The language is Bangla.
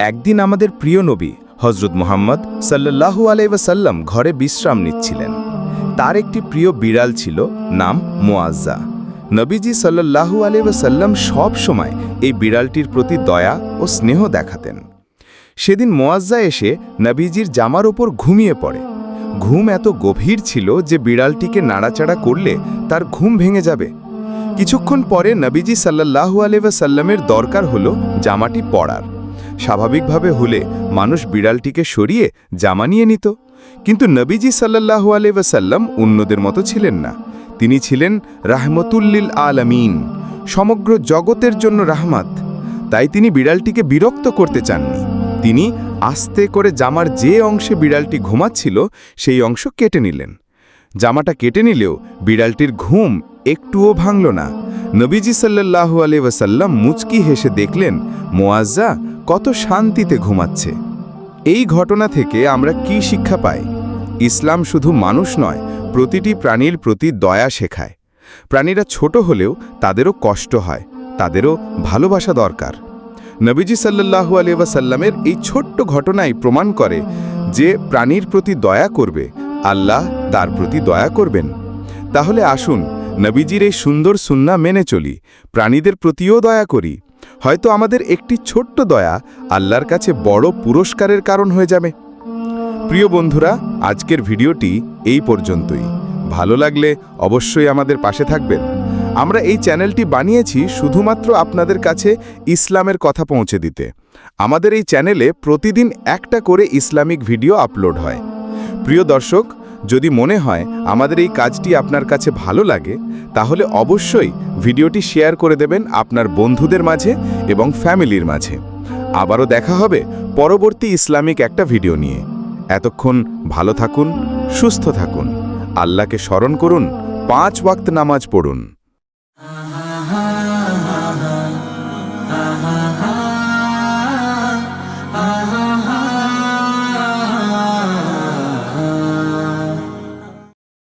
একদিন আমাদের প্রিয় নবী হজরত মোহাম্মদ সাল্লাহু আলাইসাল্লাম ঘরে বিশ্রাম নিচ্ছিলেন। তার একটি প্রিয় বিড়াল ছিল, নাম মোয়াজ্জা নবীজি সাল্লাহু আলাইসাল্লাম সব সময় এই বিড়ালটির প্রতি দয়া ও স্নেহ দেখাতেন। সেদিন মোয়াজ্জা এসে নবীজির জামার ওপর ঘুমিয়ে পড়ে। ঘুম এত গভীর ছিল যে বিড়ালটিকে নাড়াচাড়া করলে তার ঘুম ভেঙে যাবে। কিছুক্ষণ পরে নবীজি সাল্লাহু আলাইসাল্লামের দরকার হলো জামাটি পরার স্বাভাবিকভাবে হলে মানুষ বিড়ালটিকে সরিয়ে জামা নিয়ে নিত। কিন্তু নবীজি সাল্লাহু আলাইসাল্লাম অন্যদের মতো ছিলেন না। তিনি ছিলেন রাহমতুল্লিল আলামিন, সমগ্র জগতের জন্য রাহমাত। তাই তিনি বিড়ালটিকে বিরক্ত করতে চাননি। তিনি আস্তে করে জামার যে অংশে বিড়ালটি ঘুমাচ্ছিল, সেই অংশ কেটে নিলেন। জামাটা কেটে নিলেও বিড়ালটির ঘুম একটুও ভাঙল না। নবীজি সাল্লাহু আলি ওয়াসাল্লাম মুচকি হেসে দেখলেন, মোয়াজ্জা কত শান্তিতে ঘুমাচ্ছে। এই ঘটনা থেকে আমরা কি শিক্ষা পাই? ইসলাম শুধু মানুষ নয়, প্রতিটি প্রাণীর প্রতি দয়া শেখায়। প্রাণীরা ছোট হলেও তাদেরও কষ্ট হয়, তাদেরও ভালোবাসা দরকার। নবীজি সাল্লাহু আলিয়াসাল্লামের এই ছোট্ট ঘটনাই প্রমাণ করে যে প্রাণীর প্রতি দয়া করবে, আল্লাহ তার প্রতি দয়া করবেন। তাহলে আসুন, নবীজির এই সুন্দর সুন্না মেনে চলি, প্রাণীদের প্রতিও দয়া করি। হয়তো আমাদের একটি ছোট্ট দয়া আল্লাহর কাছে বড় পুরস্কারের কারণ হয়ে যাবে। প্রিয় বন্ধুরা, আজকের ভিডিওটি এই পর্যন্তই। ভালো লাগলে অবশ্যই আমাদের পাশে থাকবেন। আমরা এই চ্যানেলটি বানিয়েছি শুধুমাত্র আপনাদের কাছে ইসলামের কথা পৌঁছে দিতে। আমাদের এই চ্যানেলে প্রতিদিন একটা করে ইসলামিক ভিডিও আপলোড হয়। প্রিয় দর্শক যদি মনে হয় আমাদের এই কাজটি আপনার কাছে ভালো লাগে, তাহলে অবশ্যই ভিডিওটি শেয়ার করে দেবেন আপনার বন্ধুদের মাঝে এবং ফ্যামিলির মাঝে। আবারও দেখা হবে পরবর্তী ইসলামিক একটা ভিডিও নিয়ে। এতক্ষণ ভালো থাকুন, সুস্থ থাকুন। আল্লাহকে স্মরণ করুন, পাঁচ ওয়াক্ত নামাজ পড়ুন।